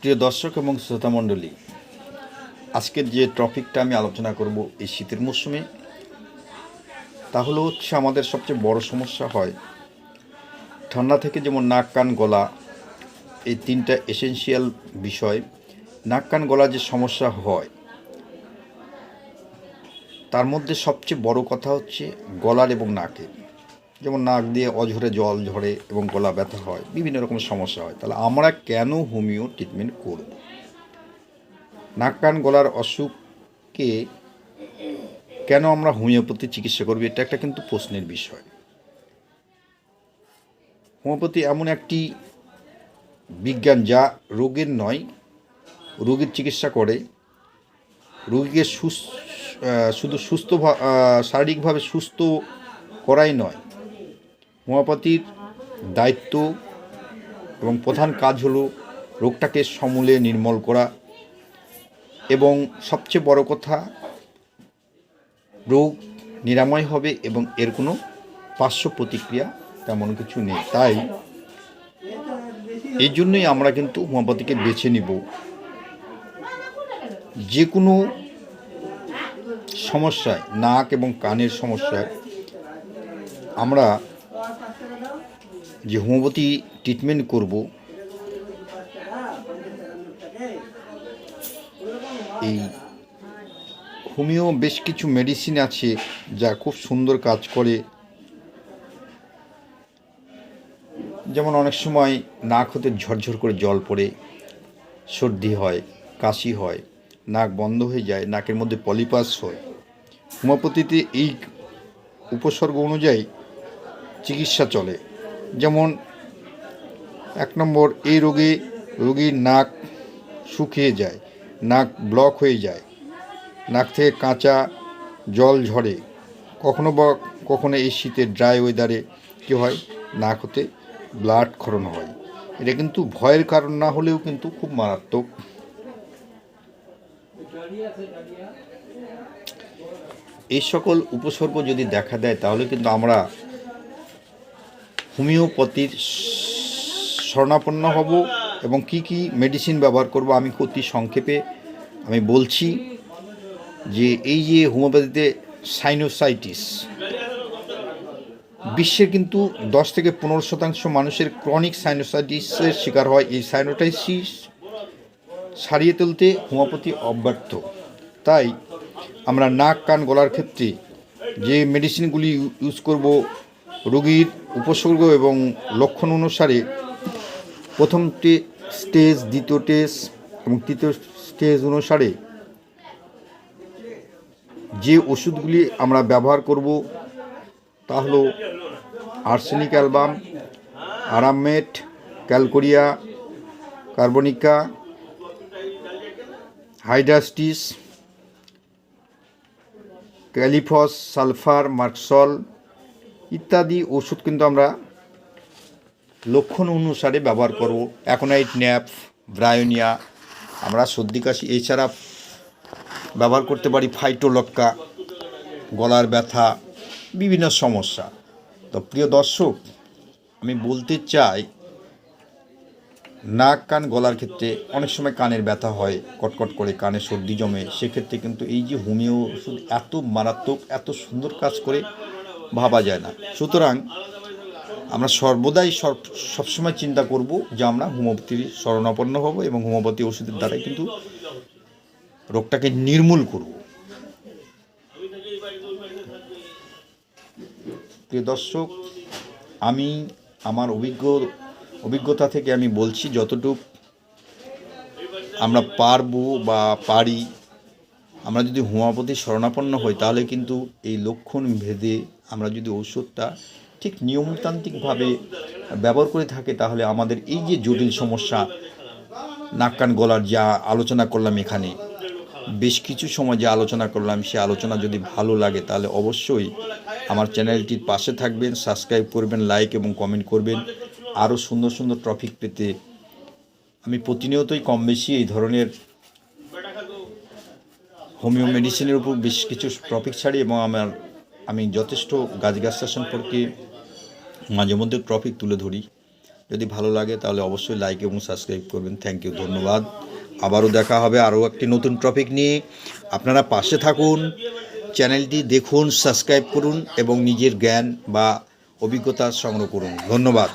প্রিয় দর্শক এবং শ্রোতা মণ্ডলী, আজকের যে টপিকটা আমি আলোচনা করব এই শীতের মরশুমে, তা হলো হচ্ছে আমাদের সবচেয়ে বড় সমস্যা হয়। ঠান্ডা থেকে যেমন নাক, কান, গলা, এই তিনটা এসেনশিয়াল বিষয়, নাক, কান, গলা যে সমস্যা হয়, তার মধ্যে সবচেয়ে বড় কথা হচ্ছে গলার এবং নাকের। যেমন নাক দিয়ে অঝরে জল ঝরে এবং গলা ব্যথা হয় বিভিন্ন রকম সমস্যা হয়। তাহলে আমরা কেন হোমিও ট্রিটমেন্ট করব? নাক কান গলার অসুখকে কেন আমরা হোমিওপ্যাথি চিকিৎসা করব? এটা একটা কিন্তু প্রশ্নের বিষয়। হোমিওপ্যাথি এমন একটি বিজ্ঞান যা রোগের নয় রোগীর চিকিৎসা করে। রোগীকে সুস আহ, শুধু সুস্থ শারীরিকভাবে সুস্থ করাই নয় হোমিওপ্যাথির দায়িত্ব এবং প্রধান কাজ হলো রোগটাকে সমূলে নির্মল করা। এবং সবচেয়ে বড় কথা, রোগ নিরাময় হবে এবং এর কোনো পার্শ্ব প্রতিক্রিয়া তেমন কিছু নেই। তাই এই জন্যই আমরা কিন্তু হোমিওপ্যাথিকে বেছে নিব। যে কোনো সমস্যায়, নাক এবং কানের সমস্যায় আমরা যে হোমিওপ্যাথি ট্রিটমেন্ট করব, এই হোমিও বেশ কিছু মেডিসিন আছে যা খুব সুন্দর কাজ করে। যেমন অনেক সময় নাক হতে ঝরঝর করে জল পড়ে, সর্দি হয়, কাশি হয়, নাক বন্ধ হয়ে যায়, নাকের মধ্যে পলিপাস হয়। হোমিওপ্যাথিতে এই উপসর্গ অনুযায়ী চিকিৎসা চলে। যেমন এক নম্বর, এই রোগে, রোগীর নাক শুকিয়ে যায়, নাক ব্লক হয়ে যায়, নাক থেকে কাঁচা জল ঝরে। কখনো বা কখনো এই শীতের ড্রাই ওয়েদারে কী হয়? নাক হতে ব্লাড ক্ষরণ হয়। এটা কিন্তু ভয়ের কারণ না হলেও কিন্তু খুব মারাত্মক। এই সকল উপসর্গ যদি দেখা দেয়, তাহলে কিন্তু আমরা হোমিওপ্যাথির শরণাপন্ন হব এবং কি কি মেডিসিন ব্যবহার করব আমি অতি সংক্ষেপে আমি বলছি যে এই যে হোমিওপ্যাথিতে সাইনোসাইটিস বিশ্বের কিন্তু দশ থেকে পনেরো শতাংশ মানুষের ক্রনিক সাইনোসাইটিসের শিকার হয়। এই সাইনোটাইসিস সারিয়ে তুলতে হোমিওপ্যাথি অব্যর্থ। তাই আমরা নাক, কান, গলার ক্ষেত্রে যে মেডিসিনগুলি ইউজ করব রোগীর উপসর্গ এবং লক্ষণ অনুসারে প্রথম স্টেজ, দ্বিতীয় টেজ এবং তৃতীয় স্টেজ অনুসারে যে ওষুধগুলি আমরা ব্যবহার করব তা হলো আর্সেনিক অ্যালবাম, আরামমেট, calcarea, carbonica, hydrastis, ক্যালিফস, sulphur, merc sol ইত্যাদি ওষুধ কিন্তু আমরা লক্ষণ অনুসারে ব্যবহার করব। অ্যাকোনাইট ন্যাপ ব্রায়োনিয়া, আমরা সর্দি, কাশি, এছাড়া ব্যবহার করতে পারি ফাইটোলক্কা, গলার ব্যথা, বিভিন্ন সমস্যা। তো প্রিয় দর্শক, আমি বলতে চাই, নাক, কান, গলার ক্ষেত্রে অনেক সময় কানের ব্যথা হয়, কটকট করে কানে সর্দি জমে। সেক্ষেত্রে কিন্তু এই যে হোমিও ওষুধ এত মারাত্মক, এত সুন্দর কাজ করে ভাবা যায় না। সুতরাং আমরা সর্বদাই সব- সবসময় চিন্তা করব যে আমরা হোমিওপ্যাথির শরণাপন্ন হব এবং হোমিওপ্যাথি ওষুধের দ্বারাই কিন্তু রোগটাকে নির্মূল করব। প্রিয় দর্শক, আমি আমার অভিজ্ঞ, অভিজ্ঞতা থেকে আমি বলছি, যতটুকু আমরা পারব বা পারি, আমরা যদি হোমিওপ্যাথি শরণাপন্ন হই, তাহলে কিন্তু এই লক্ষণ ভেদে আমরা যদি ওষুধটা ঠিক নিয়মতান্ত্রিকভাবে ব্যবহার করে থাকে, তাহলে আমাদের এই যে জটিল সমস্যা, নাক কান গলার যা আলোচনা করলাম এখানে, বেশ কিছু সময় যে আলোচনা করলাম, সে আলোচনা যদি ভালো লাগে, তাহলে অবশ্যই আমার চ্যানেলটির পাশে থাকবেন, সাবস্ক্রাইব করবেন, লাইক এবং কমেন্ট করবেন। আরও সুন্দর সুন্দর টপিক পেতে আমি প্রতিনিয়তই কম বেশি এই ধরনের হোমিও মেডিসিনের উপর বেশ কিছু টপিক ছাড়ি এবং আমার আমি যথেষ্ট গাছগাছটা সম্পর্কে মাঝে মধ্যে ট্রফিক তুলে ধরি। যদি ভালো লাগে তাহলে অবশ্যই লাইক এবং সাবস্ক্রাইব করবেন। থ্যাংক ইউ ধন্যবাদ। আবারও দেখা হবে আরও একটি নতুন ট্রফিক নিয়ে। আপনারা পাশে থাকুন চ্যানেলটি দেখুন সাবস্ক্রাইব করুন এবং নিজের জ্ঞান বা অভিজ্ঞতা সংগ্রহ করুন। ধন্যবাদ।